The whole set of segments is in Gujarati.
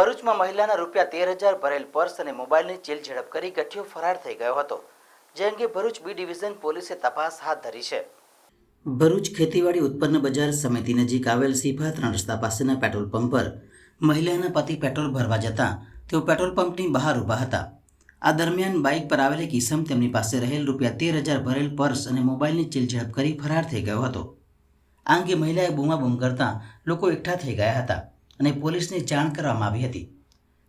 ભરૂચમાં મહિલાના રૂપિયા તેર હજાર ભરેલ પર્સ અને મોબાઈલની ચીલ ઝડપ કરી ગઠિયો ફરાર થઈ ગયો હતો, જે અંગે ભરૂચ બી ડિવિઝન પોલીસે તપાસ હાથ ધરી છે. ભરૂચ ખેતીવાડી ઉત્પન્ન બજાર સમિતિ નજીક આવેલ સીફા ત્રણ રસ્તા પાસેના પેટ્રોલ પંપ પર મહિલાના પતિ પેટ્રોલ ભરવા જતા તેઓ પેટ્રોલ પંપની બહાર ઊભા હતા. આ દરમિયાન બાઇક પર આવેલ એક ઈસમ તેમની પાસે રહેલ રૂપિયા તેર હજાર ભરેલ પર્સ અને મોબાઈલની ચીલ ઝડપ કરી ફરાર થઈ ગયો હતો. આ અંગે મહિલાએ બૂમાબૂમ કરતા લોકો એકઠા થઈ ગયા હતા. અને પોલીસને જાણ કરવામાં આવી હતી.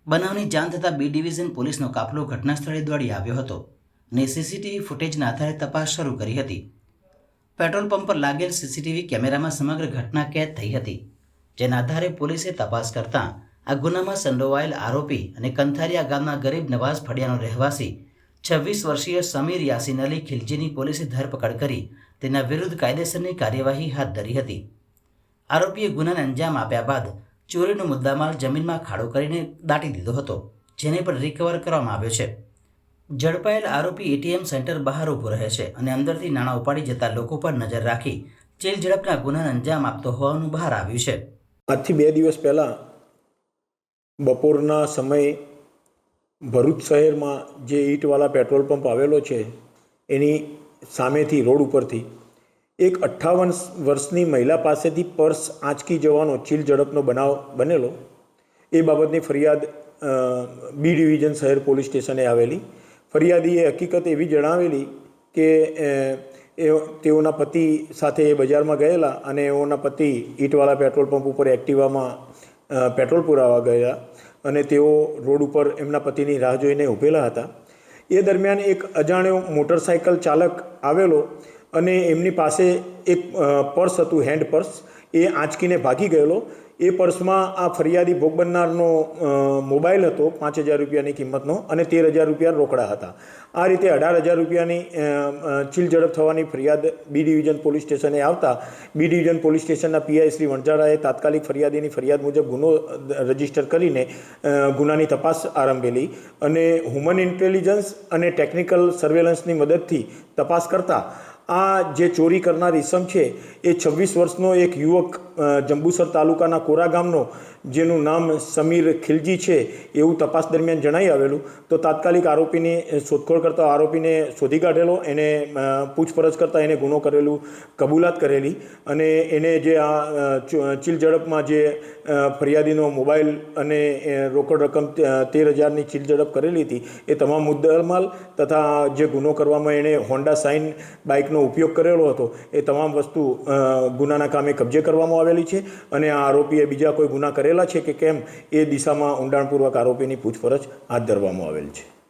બનાવની જાણ થતાં બી ડિવિઝન પોલીસનો કાફલો ઘટના સ્થળે દોડી આવ્યો હતો અને સીસીટીવી ફૂટેજના આધારે તપાસ શરૂ કરી હતી. પેટ્રોલ પંપ પર લાગેલ સીસીટીવી કેમેરામાં સમગ્ર ઘટના કેદ થઈ હતી, જેના આધારે પોલીસે તપાસ કરતાં આ ગુનામાં સંડોવાયેલ આરોપી અને કંથારિયા ગામના ગરીબ નવાઝ ફળિયાનો રહેવાસી છવ્વીસ વર્ષીય સમીર યાસીન અલી ખિલજીની પોલીસે ધરપકડ કરી તેના વિરુદ્ધ કાયદેસરની કાર્યવાહી હાથ ધરી હતી. આરોપીએ ગુનાને અંજામ આપ્યા બાદ ચોરીનો મુદ્દામાલ જમીનમાં ખાડો કરીને દાટી દીધો હતો, જેને પણ રિકવર કરવામાં આવ્યો છે. ઝડપાયેલ આરોપી એટીએમ સેન્ટર બહાર ઊભો રહે છે અને અંદરથી નાણાં ઉપાડી જતા લોકો પર નજર રાખી જેલ ઝડપના ગુનાને અંજામ આપતો હોવાનું બહાર આવ્યું છે. આજથી બે દિવસ પહેલાં બપોરના સમયે ભરૂચ શહેરમાં જે ઈંટવાળા પેટ્રોલ પંપ આવેલો છે, એની સામેથી રોડ ઉપરથી એક અઠ્ઠાવન વર્ષની મહિલા પાસેથી પર્સ આંચકી જવાનો ચીલ ઝડપનો બનાવ બનેલો. એ બાબતની ફરિયાદ બી ડિવિઝન શહેર પોલીસ સ્ટેશને આવેલી. ફરિયાદીએ હકીકત એવી જણાવેલી કે તેઓના પતિ સાથે એ બજારમાં ગયેલા અને એઓના પતિ ઈંટવાળા પેટ્રોલ પંપ ઉપર એક્ટિવામાં પેટ્રોલ પુરાવા ગયા અને તેઓ રોડ ઉપર એમના પતિની રાહ જોઈને ઊભેલા હતા. એ દરમિયાન એક અજાણ્યો મોટરસાયકલ ચાલક આવેલો અને એમની પાસે એક પર્સ હતું, હેન્ડ પર્સ. એ આંચકીને ભાગી ગયેલો. એ પર્સમાં આ ફરિયાદી ભોગ બનનારનો મોબાઈલ હતો, પાંચ હજાર રૂપિયાની કિંમતનો અને તેર હજાર રૂપિયા રોકડા હતા. આ રીતે અઢાર હજાર રૂપિયાની ઝડપ થવાની ફરિયાદ બી ડિવિઝન પોલીસ સ્ટેશને આવતા બી ડિવિઝન પોલીસ સ્ટેશનના પીઆઈ શ્રી વણઝારાએ તાત્કાલિક ફરિયાદીની ફરિયાદ મુજબ ગુનો રજિસ્ટર કરીને ગુનાની તપાસ આરંભેલી અને હ્યુમન ઇન્ટેલિજન્સ અને ટેકનિકલ સર્વેલન્સની મદદથી તપાસ કરતા આ જે ચોરી કરનાર ઈસમ છે એ છવ્વીસ વર્ષનો એક યુવક જંબુસર તાલુકાના કોરા ગામનો, જેનું નામ સમીર ખિલજી છે, એવું તપાસ દરમિયાન જણાઈ આવેલું. તો તાત્કાલિક આરોપીની શોધખોળ કરતા આરોપીને શોધી કાઢેલો, એને પૂછપરછ કરતાં એને ગુનો કરેલું, કબૂલાત કરેલી. અને એને જે આ ચીલ ઝડપમાં જે ફરિયાદીનો મોબાઈલ અને રોકડ રકમ તેર હજારની ચીલ ઝડપ કરેલી હતી, એ તમામ મુદ્દામાલ તથા જે ગુનો કરવામાં એણે હોન્ડા સાઇન બાઇકનો ઉપયોગ કરેલો હતો, એ તમામ વસ્તુ ગુનાના કામે કબજે આવેલી છે અને આ આરોપીએ બીજા કોઈ ગુના કરેલા છે કે કેમ એ દિશામાં ઊંડાણપૂર્વક આરોપીની પૂછપરછ હાથ ધરવામાં આવેલ છે.